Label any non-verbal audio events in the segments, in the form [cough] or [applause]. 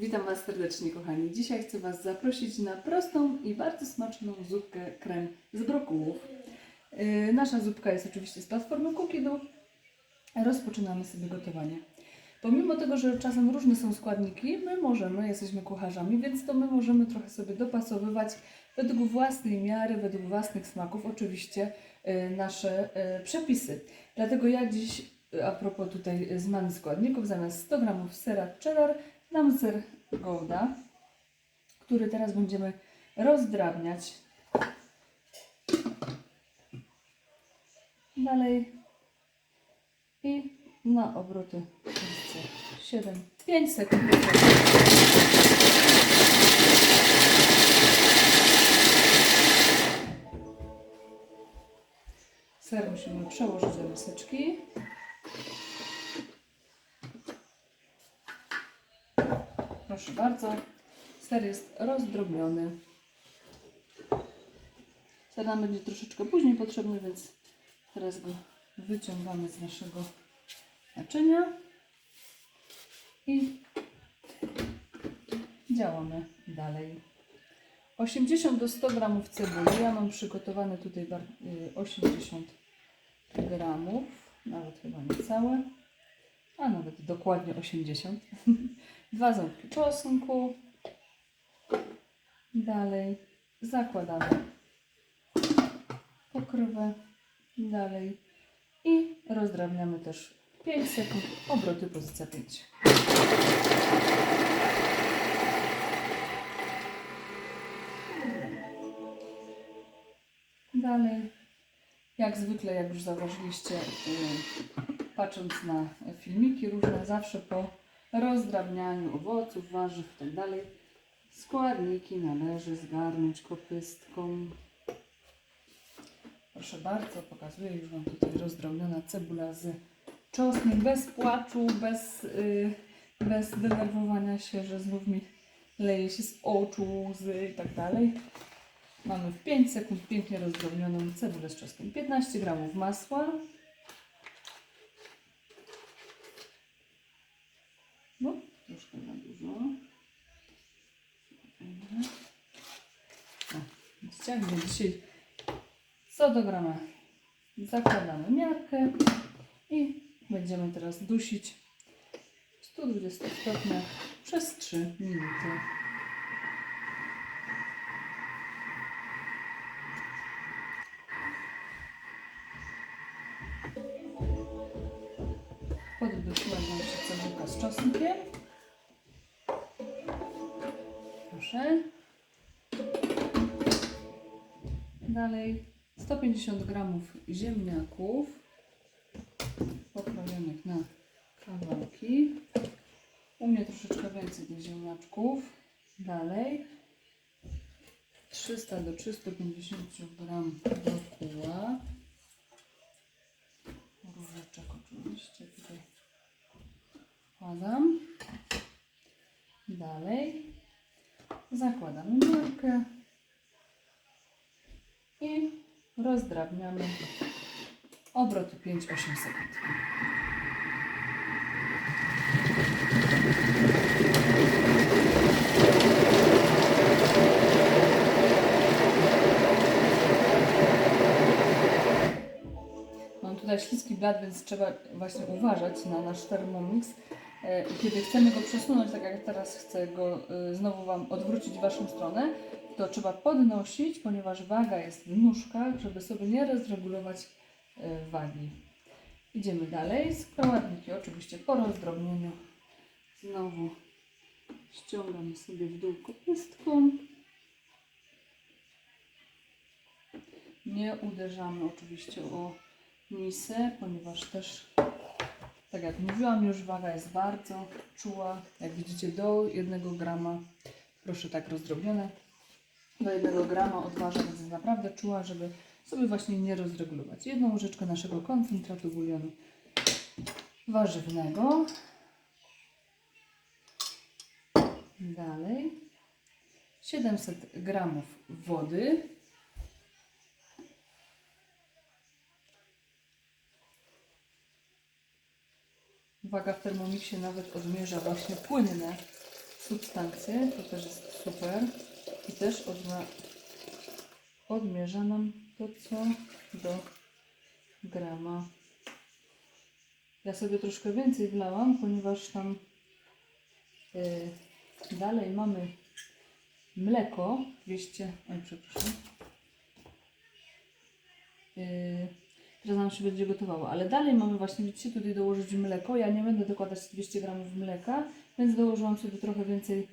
Witam Was serdecznie, kochani. Dzisiaj chcę Was zaprosić na prostą i bardzo smaczną zupkę krem z brokułów. Yy, nasza zupka jest oczywiście z platformy Cookidu. Rozpoczynamy sobie gotowanie. Pomimo tego, że czasem różne są składniki, my możemy, jesteśmy kucharzami, więc to my możemy trochę sobie dopasowywać według własnej miary, według własnych smaków, oczywiście yy, nasze yy, przepisy. Dlatego ja dziś, a propos tutaj zmiany składników, zamiast 100 g sera cheddar dam ser Gouda, który teraz będziemy rozdrabniać. Dalej i na obroty 7, 5 sekund. Ser musimy przełożyć do miseczki. Proszę bardzo, ser jest rozdrobniony. Ser nam będzie troszeczkę później potrzebny, więc teraz go wyciągamy z naszego naczynia i działamy dalej. 80 do 100 gramów cebuli. Ja mam przygotowane tutaj bar- y, 80 gramów, nawet chyba niecałe, a nawet dokładnie 80. [laughs] Dwa ząbki czosnku. Dalej zakładamy pokrywę. Dalej i rozdrabniamy też 5 sekund. Obroty pozycja 5. Dalej, jak zwykle, jak już zauważyliście, yy, patrząc na filmiki różne, zawsze po rozdrabnianiu owoców, warzyw itd. składniki należy zgarnąć kopystką. Proszę bardzo, pokazuję już Wam tutaj rozdrobniona cebula z czosnkiem, bez płaczu, bez, yy, bez denerwowania się, że znów mi leje się z oczu, łzy i tak dalej. Mamy w 5 sekund pięknie rozdrobnioną cebulę z czosnkiem. 15 gramów masła. No, troszkę za dużo. Ściągnę dzisiaj co do grama. Zakładamy miarkę i będziemy teraz dusić w 120 stopniach przez 3 minuty. Poddusiła nam się z czosnkiem. Proszę. Dalej 150 gramów ziemniaków pokrojonych na kawałki. U mnie troszeczkę więcej tych ziemniaczków. Dalej 300 do 350 gram brokuła. Różeczek oczywiście tutaj wkładam. Dalej zakładamy miarkę i rozdrabniamy obroty 5-8 sekund. Mam tutaj śliski blat, więc trzeba właśnie uważać na nasz Thermomix. E, Kiedy chcemy go przesunąć, tak jak teraz chcę go e, znowu Wam odwrócić w Waszą stronę, to trzeba podnosić, ponieważ waga jest w nóżkach, żeby sobie nie rozregulować e, wagi. Idziemy dalej. Składniki oczywiście po rozdrobnieniu. Znowu ściągamy sobie w dół kopystką. Nie uderzamy oczywiście o misę, ponieważ też, tak jak mówiłam już, waga jest bardzo czuła. Jak widzicie do 1 grama, proszę tak rozdrobnione, do 1 grama odważa, więc naprawdę czuła, żeby sobie właśnie nie rozregulować. Jedną łyżeczkę naszego koncentratu bulionu warzywnego. Dalej 700 gramów wody. Uwaga, w Thermomixie nawet odmierza właśnie płynne substancje, to też jest super. I też odma- odmierza nam to co do grama. Ja sobie troszkę więcej wlałam, ponieważ tam y, dalej mamy mleko 200, oj przepraszam. Yy, teraz nam się będzie gotowało, ale dalej mamy właśnie, widzicie, tutaj dołożyć mleko. Ja nie będę dokładać 200 gramów mleka, więc dołożyłam sobie trochę więcej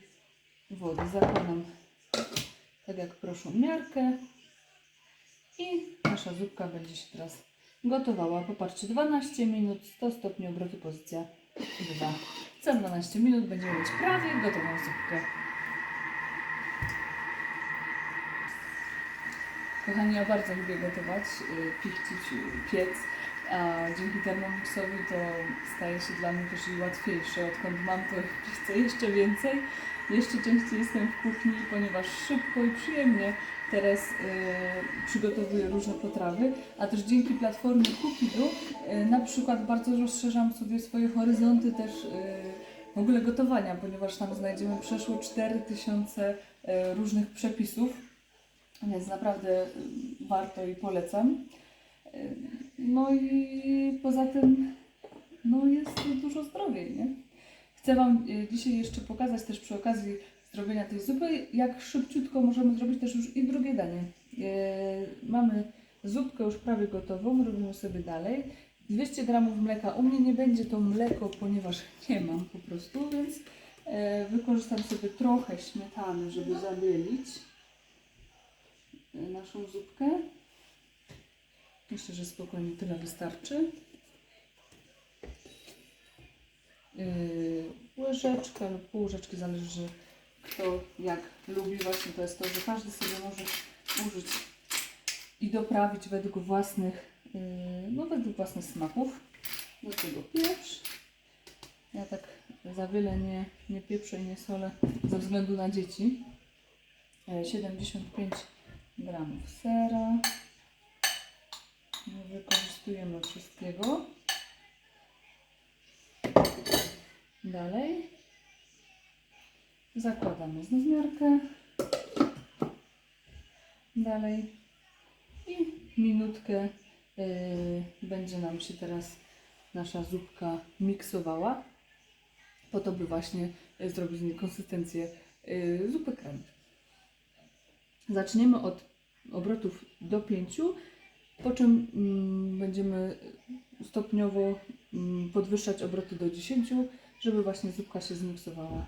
wody. Zakładam, tak jak proszę, miarkę i nasza zupka będzie się teraz gotowała. Popatrzcie, 12 minut, 100 stopni obrotu, pozycja 2. Za 12 minut będziemy mieć prawie gotową zupkę. Kochani, ja bardzo lubię gotować, y, pichcić, y, piec, a dzięki Thermomixowi to staje się dla mnie też i łatwiejsze. Odkąd mam to [laughs] chcę jeszcze więcej, jeszcze częściej jestem w kuchni, ponieważ szybko i przyjemnie teraz y, przygotowuję różne potrawy, a też dzięki platformie Cookidu y, na przykład bardzo rozszerzam sobie swoje horyzonty też y, w ogóle gotowania, ponieważ tam znajdziemy przeszło 4000 y, różnych przepisów. Więc naprawdę y, warto i polecam. Y, No i poza tym no jest dużo zdrowiej, nie? Chcę Wam y, dzisiaj jeszcze pokazać też przy okazji zrobienia tej zupy, jak szybciutko możemy zrobić też już i drugie danie. Y, Mamy zupkę już prawie gotową, robimy sobie dalej. 200 gramów mleka. U mnie nie będzie to mleko, ponieważ [laughs] nie mam po prostu, więc e, wykorzystam sobie trochę śmietany, żeby zabielić naszą zupkę. Myślę, że spokojnie tyle wystarczy. Yy, łyżeczkę lub pół łyżeczki, zależy kto jak lubi. Właśnie to jest to, że każdy sobie może użyć i doprawić według własnych, yy, no według własnych smaków. Do tego pieprz. Ja tak za wiele nie, nie pieprzę i nie solę ze względu na dzieci. Yy, 75 gramów sera. Wykorzystujemy wszystkiego. Dalej zakładamy znowmiarkę. Dalej i minutkę yy, będzie nam się teraz nasza zupka miksowała po to, by właśnie yy, zrobić z konsystencję yy, zupy krem. Zaczniemy od obrotów do 5, po czym mm, będziemy stopniowo mm, podwyższać obroty do 10, żeby właśnie zupka się zmiksowała.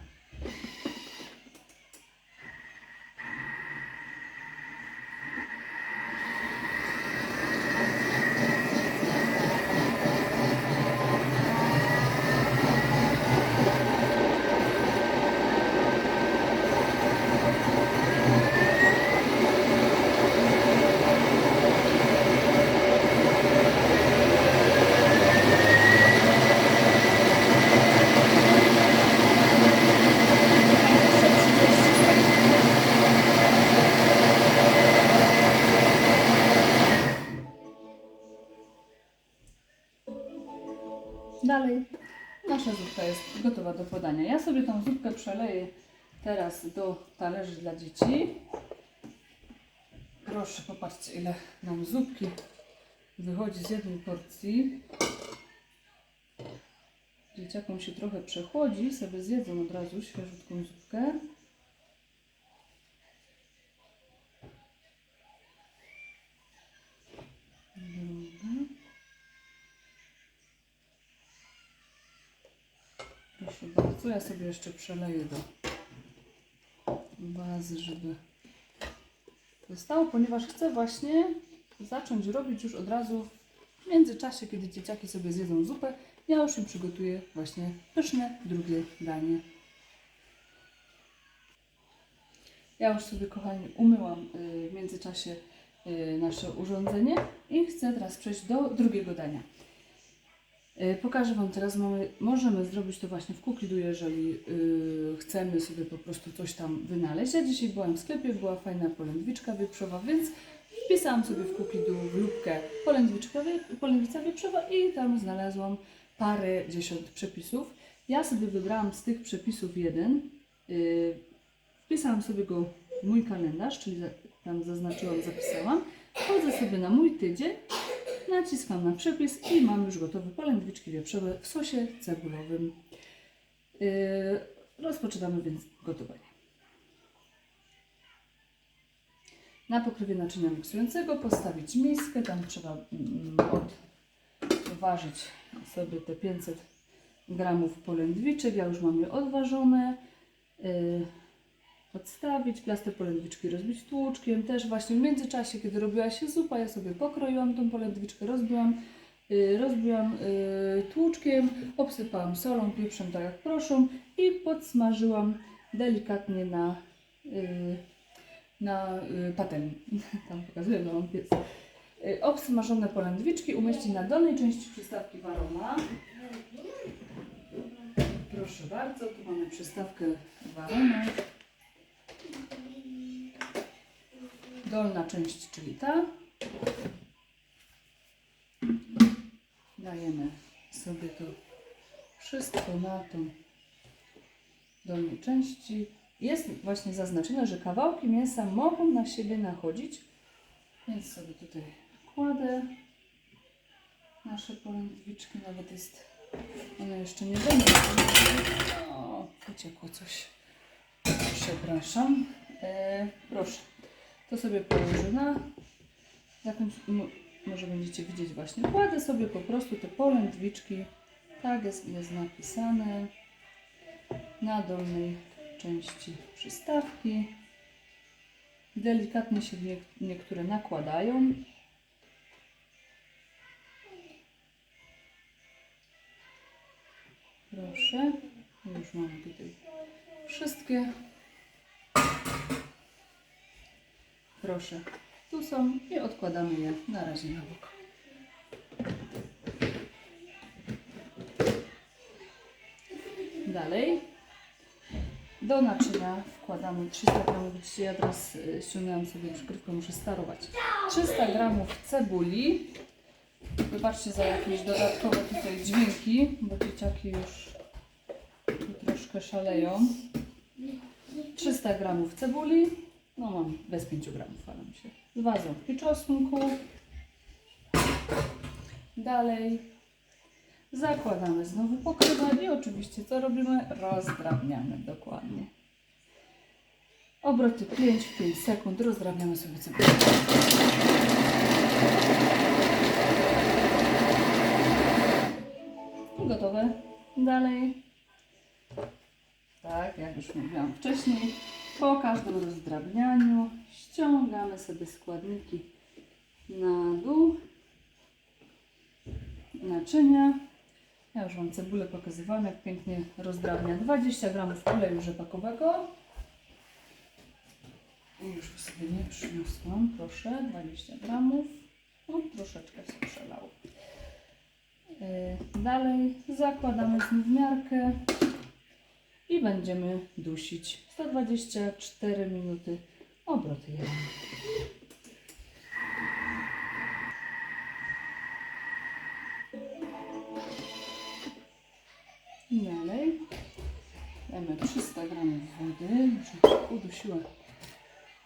Dalej nasza zupka jest gotowa do podania. Ja sobie tą zupkę przeleję teraz do talerzy dla dzieci. Proszę, popatrzcie ile nam zupki wychodzi z jednej porcji. Dzieciakom się trochę przechodzi, sobie zjedzą od razu świeżutką zupkę. Proszę bardzo, ja sobie jeszcze przeleję do bazy, żeby to stało, ponieważ chcę właśnie zacząć robić już od razu w międzyczasie, kiedy dzieciaki sobie zjedzą zupę, ja już im przygotuję właśnie pyszne drugie danie. Ja już sobie, kochani, umyłam y, w międzyczasie y, nasze urządzenie i chcę teraz przejść do drugiego dania. Y, Pokażę Wam teraz, mamy, możemy zrobić to właśnie w Cookiedu, jeżeli y, chcemy sobie po prostu coś tam wynaleźć. Ja dzisiaj byłam w sklepie, była fajna polędwiczka wieprzowa, więc wpisałam sobie w Cookiedu w lubkę polędwiczka, polędwica wieprzowa i tam znalazłam parę dziesiąt przepisów. Ja sobie wybrałam z tych przepisów jeden, Yy, wpisałam sobie go w mój kalendarz, czyli tam zaznaczyłam, zapisałam. Wchodzę sobie na mój tydzień, naciskam na przepis i mam już gotowe polędwiczki wieprzowe w sosie cebulowym. Yy, rozpoczynamy więc gotowanie. Na pokrywie naczynia miksującego postawić miskę, tam trzeba mm, odważyć sobie te 500 gramów polędwiczek, ja już mam je odważone. Yy, odstawić, plaster polędwiczki rozbić tłuczkiem. Też właśnie w międzyczasie, kiedy robiła się zupa, ja sobie pokroiłam tą polędwiczkę, rozbiłam, yy, rozbiłam yy, tłuczkiem, obsypałam solą, pieprzem, tak jak proszą i podsmażyłam delikatnie na, yy, na yy, patelni. [laughs] Tam pokazuję, no mam obsmażone polędwiczki umieścić na dolnej części przystawki warona. Proszę bardzo, tu mamy przystawkę warona. Dolna część, czyli ta. Dajemy sobie to wszystko na tą dolnej części. Jest właśnie zaznaczone, że kawałki mięsa mogą na siebie nachodzić, więc sobie tutaj kładę nasze polędwiczki, nawet jest, one jeszcze nie będą. O, uciekło coś. Przepraszam. E, proszę. To sobie położę na jakąś, może będziecie widzieć właśnie. Kładę sobie po prostu te polędwiczki, tak jest, jest napisane, na dolnej części przystawki. Delikatnie się nie, niektóre nakładają. Proszę. Już mamy tutaj wszystkie. Proszę. Tu są i odkładamy je na razie na bok. Dalej. Do naczynia wkładamy 300 gramów. Widzicie, ja teraz y, ściągnęłam sobie przykrywkę, muszę starować. 300 gramów cebuli. Wybaczcie za jakieś dodatkowe tutaj dźwięki, bo dzieciaki już troszkę szaleją. 300 gramów cebuli. No mam bez 5 gramów, ale mi się. Dwa ząbki czosnku. Dalej zakładamy znowu pokrywę i oczywiście co robimy? Rozdrabniamy dokładnie. Obroty 5 w 5 sekund. Rozdrabniamy sobie cebulę. Gotowe. Dalej. Tak, jak już mówiłam wcześniej, po każdym rozdrabnianiu ściągamy sobie składniki na dół naczynia. Ja już Wam cebulę pokazywałam, jak pięknie rozdrabnia. 20 gramów oleju rzepakowego. I już sobie nie przyniosłam, proszę, 20 gramów. No, troszeczkę się przelało. Yy, Dalej zakładamy znów miarkę i będziemy dusić. 124 minuty. Obroty jeden. I Dalej. Damy 300 gramów wody, już się udusiła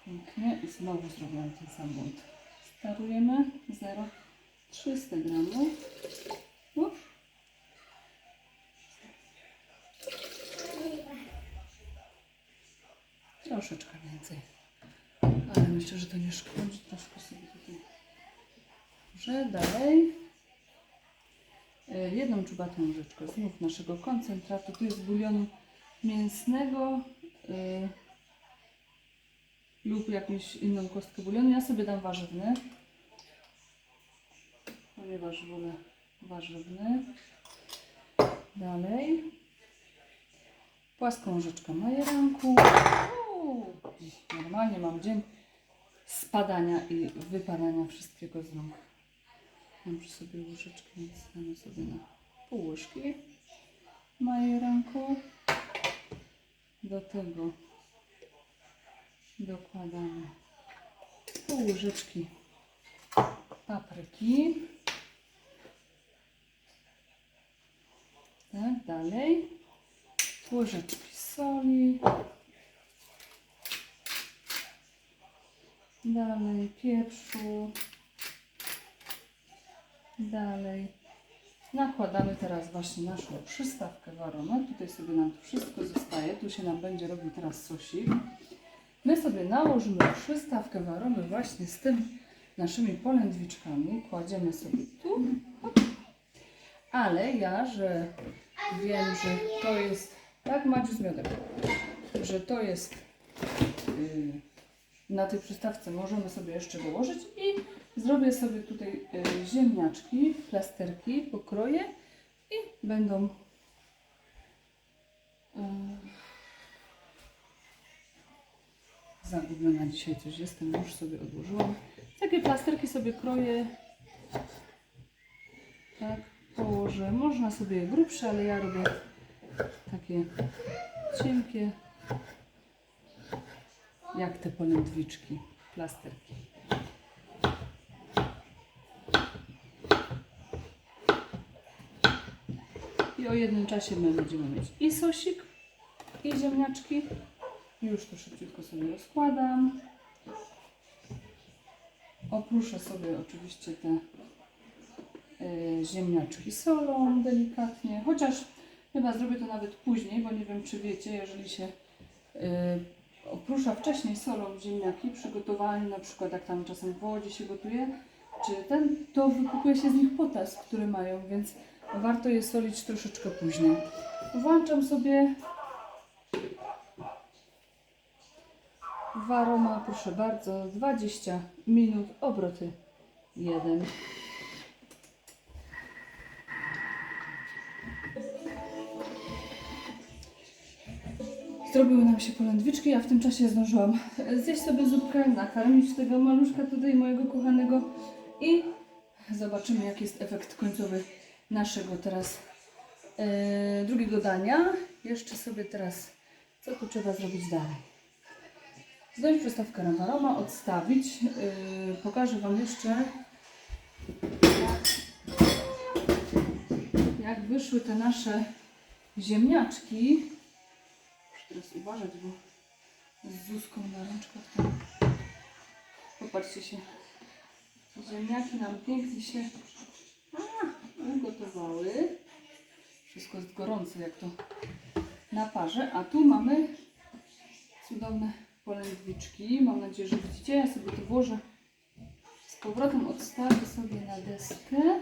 pięknie. I znowu zrobiłam ten sam błąd. Starujemy. 0, 300 gramów. Już. Troszeczkę więcej. Ale myślę, że to nie szkodzi. Troszkę sobie tutaj. Że dalej. E, Jedną czubatą łyżeczkę znów naszego koncentratu. Tu jest bulionu mięsnego e, lub jakąś inną kostkę bulionu. Ja sobie dam warzywny, ponieważ wolę warzywny. Dalej. Płaską łyżeczkę majeranku. Normalnie mam dzień spadania i wypadania wszystkiego z rąk. Mam przy sobie łyżeczkę, więc sobie na pół łyżki majeranku. Do tego dokładamy pół łyżeczki papryki. Tak, dalej. Łyżeczki soli. Dalej pieprzu. Dalej. Nakładamy teraz właśnie naszą przystawkę w aromat. Tutaj sobie nam to wszystko zostaje. Tu się nam będzie robił teraz sosik. My sobie nałożymy przystawkę w aromy właśnie z tym naszymi polędwiczkami. Kładziemy sobie tu. Ale ja, że wiem, że to jest, tak Madziu z miodem, że to jest yy, na tej przystawce możemy sobie jeszcze dołożyć i zrobię sobie tutaj y, ziemniaczki, plasterki, pokroję i będą y, zagubiona dzisiaj coś jestem, już sobie odłożyłam. Takie plasterki sobie kroję. Tak, położę. Można sobie grubsze, ale ja robię takie cienkie, jak te polędwiczki, plasterki. I o jednym czasie my będziemy mieć i sosik, i ziemniaczki. Już to szybciutko sobie rozkładam. Opruszę sobie oczywiście te y, ziemniaczki solą delikatnie, chociaż chyba zrobię to nawet później, bo nie wiem czy wiecie, jeżeli się y, oprusza wcześniej solą ziemniaki, przygotowany na przykład jak tam czasem w wodzie się gotuje, czy ten, to wykupuje się z nich potas, który mają, więc warto je solić troszeczkę później. Włączam sobie w aroma, proszę bardzo, 20 minut, obroty 1. Zrobiły nam się polędwiczki, a w tym czasie zdążyłam zjeść sobie zupkę, nakarmić tego maluszka tutaj mojego kochanego i zobaczymy jaki jest efekt końcowy naszego teraz e, drugiego dania. Jeszcze sobie teraz, co tu trzeba zrobić dalej? Zdjąć przystawkę na odstawić. Yy, pokażę Wam jeszcze, jak wyszły te nasze ziemniaczki. Teraz uważać, bo z Zuzką na rączkach tam. Popatrzcie się. Ziemniaki nam pięknie się ugotowały. Wszystko jest gorące, jak to na parze. A tu mamy cudowne polędwiczki. Mam nadzieję, że widzicie. Ja sobie to włożę z powrotem, odstawię sobie na deskę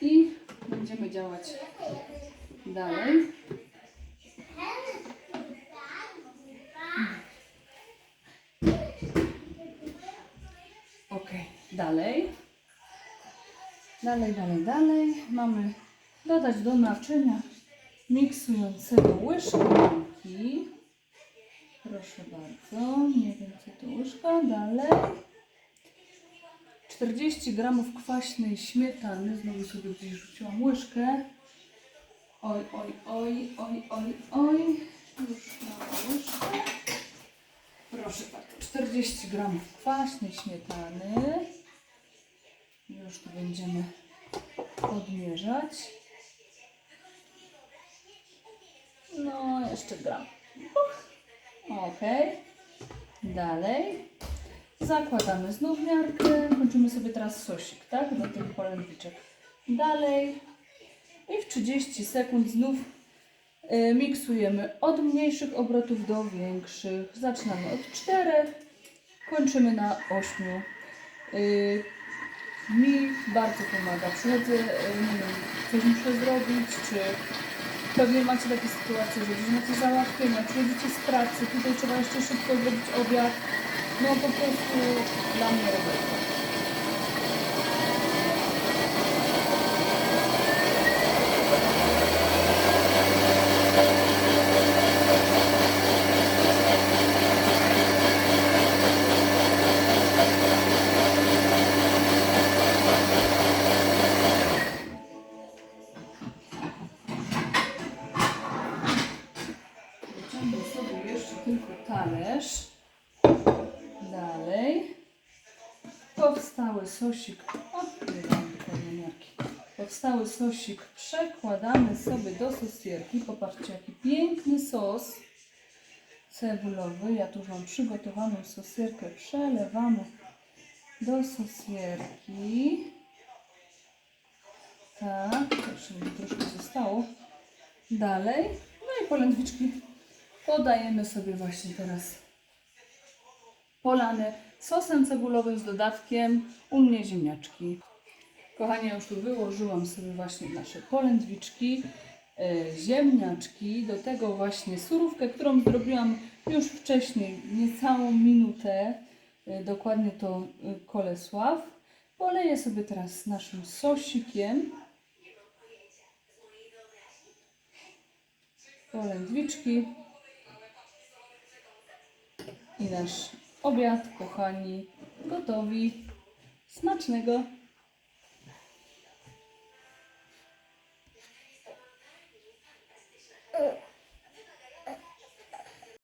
i będziemy działać dalej. Ok, dalej. Dalej, dalej, dalej. Mamy dodać do naczynia miksującego łyżkę mąki. Proszę bardzo, nie wiem co to łyżka, dalej. 40 gramów kwaśnej śmietany, znowu sobie gdzieś rzuciłam łyżkę. Oj, oj, oj, oj, oj, oj. Już mam łyżkę. Proszę bardzo, 40 gramów kwaśnej śmietany. Już tu będziemy odmierzać. No, jeszcze gram. Ok. Dalej. Zakładamy znów miarkę. Kończymy sobie teraz sosik, tak? Do tych polędwiczek. Dalej. I w 30 sekund znów y, miksujemy od mniejszych obrotów do większych. Zaczynamy od 4, kończymy na 8. Mi bardzo pomaga. Przychodzę, y, nie wiem, coś muszę zrobić, czy Pewnie macie takie sytuacje, że gdzieś macie załatwienia, przychodzicie z pracy, tutaj trzeba jeszcze szybko zrobić obiad. No po prostu dla mnie robota. Wyciągnę sobie jeszcze tylko talerz. Dalej. Powstały sosik. O, nie dam dokładnie miarki. Powstały sosik przekładamy sobie do sosierki. Popatrzcie, jaki piękny sos. cebulowy. Ja tu mam przygotowaną sosierkę. Przelewamy do sosierki. Tak, jeszcze mi troszkę zostało. Dalej. No i polędwiczki podajemy sobie właśnie teraz polane sosem cebulowym z dodatkiem u mnie ziemniaczki. Kochani, ja już tu wyłożyłam sobie właśnie nasze polędwiczki, e, ziemniaczki, do tego właśnie surówkę, którą zrobiłam już wcześniej, niecałą minutę, e, dokładnie to e, Kolesław. Poleję sobie teraz naszym sosikiem. Polędwiczki i nasz obiad, kochani, gotowi. Smacznego!